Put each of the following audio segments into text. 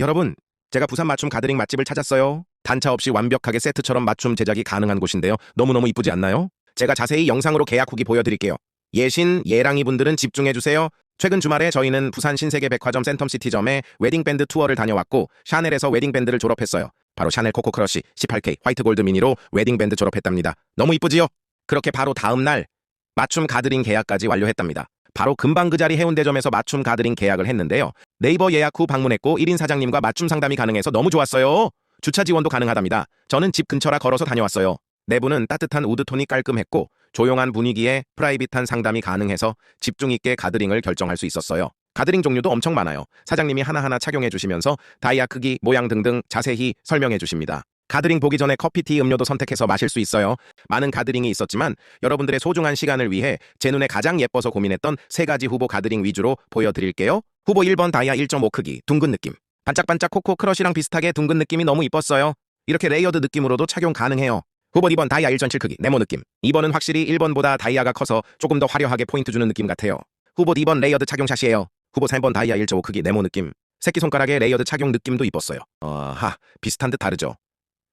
여러분, 제가 부산 맞춤 가드링 맛집을 찾았어요. 단차 없이 완벽하게 세트처럼 맞춤 제작이 가능한 곳인데요. 너무너무 이쁘지 않나요? 제가 자세히 영상으로 계약 후기 보여드릴게요. 예신, 예랑이 분들은 집중해주세요. 최근 주말에 저희는 부산 신세계 백화점 센텀시티점에 웨딩밴드 투어를 다녀왔고 샤넬에서 웨딩밴드를 졸업했어요. 바로 샤넬 코코크러쉬 18K 화이트 골드 미니로 웨딩밴드 졸업했답니다. 너무 이쁘지요? 그렇게 바로 다음 날 맞춤 가드링 계약까지 완료했답니다. 바로 금방 그 자리 해운대점에서 맞춤 가드링 계약을 했는데요. 네이버 예약 후 방문했고 1인 사장님과 맞춤 상담이 가능해서 너무 좋았어요. 주차 지원도 가능하답니다. 저는 집 근처라 걸어서 다녀왔어요. 내부는 따뜻한 우드톤이 깔끔했고 조용한 분위기에 프라이빗한 상담이 가능해서 집중 있게 가드링을 결정할 수 있었어요. 가드링 종류도 엄청 많아요. 사장님이 하나하나 착용해 주시면서 다이아 크기, 모양 등등 자세히 설명해 주십니다. 가드링 보기 전에 커피 티 음료도 선택해서 마실 수 있어요. 많은 가드링이 있었지만 여러분들의 소중한 시간을 위해 제 눈에 가장 예뻐서 고민했던 세 가지 후보 가드링 위주로 보여드릴게요. 후보 1번 다이아 1.5 크기, 둥근 느낌. 반짝반짝 코코 크러쉬랑 비슷하게 둥근 느낌이 너무 이뻤어요. 이렇게 레이어드 느낌으로도 착용 가능해요. 후보 2번 다이아 1.7 크기, 네모 느낌. 2번은 확실히 1번보다 다이아가 커서 조금 더 화려하게 포인트 주는 느낌 같아요. 후보 2번 레이어드 착용샷이에요. 후보 3번 다이아 1.5 크기, 네모 느낌. 새끼손가락에 레이어드 착용 느낌도 이뻤어요. 아하, 비슷한 듯 다르죠.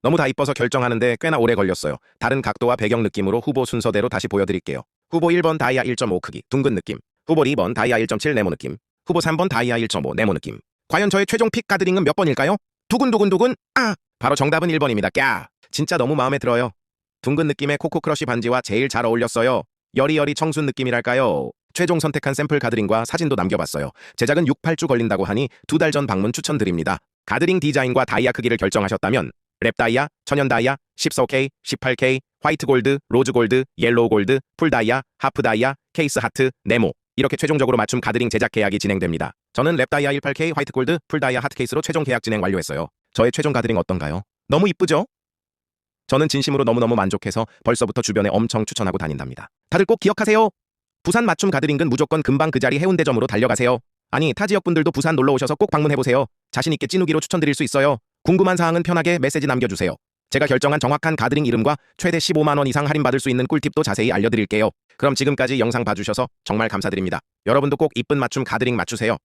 너무 다 이뻐서 결정하는데 꽤나 오래 걸렸어요. 다른 각도와 배경 느낌으로 후보 순서대로 다시 보여드릴게요. 후보 1번 다이아 1.5 크기, 둥근 느낌. 후보 2번 다이아 1.7 네모 느낌. 후보 3번 다이아 1.5 네모 느낌. 과연 저의 최종 픽 가드링은 몇 번일까요? 두근두근두근 아! 바로 정답은 1번입니다. 까! 진짜 너무 마음에 들어요. 둥근 느낌의 코코 크러쉬 반지와 제일 잘 어울렸어요. 여리여리 청순 느낌이랄까요? 최종 선택한 샘플 가드링과 사진도 남겨봤어요. 제작은 6, 8주 걸린다고 하니 두 달 전 방문 추천드립니다. 가드링 디자인과 다이아 크기를 결정하셨다면 랩 다이아, 천연 다이아, 14K, 18K, 화이트 골드, 로즈 골드, 옐로우 골드, 풀 다이아, 하프 다이아, 케이스 하트, 네모 이렇게 최종적으로 맞춤 가드링 제작 계약이 진행됩니다. 저는 랩 다이아 18K, 화이트 골드, 풀 다이아 하트 케이스로 최종 계약 진행 완료했어요. 저의 최종 가드링 어떤가요? 너무 이쁘죠? 저는 진심으로 너무너무 만족해서 벌써부터 주변에 엄청 추천하고 다닌답니다. 다들 꼭 기억하세요. 부산 맞춤 가드링은 무조건 금방 그 자리 해운대점으로 달려가세요. 아니 타 지역 분들도 부산 놀러 오셔서 꼭 방문해보세요. 자신 있게 찐우기로 추천드릴 수 있어요. 궁금한 사항은 편하게 메시지 남겨주세요. 제가 결정한 정확한 가드링 이름과 최대 15만 원 이상 할인받을 수 있는 꿀팁도 자세히 알려드릴게요. 그럼 지금까지 영상 봐주셔서 정말 감사드립니다. 여러분도 꼭 이쁜 맞춤 가드링 맞추세요.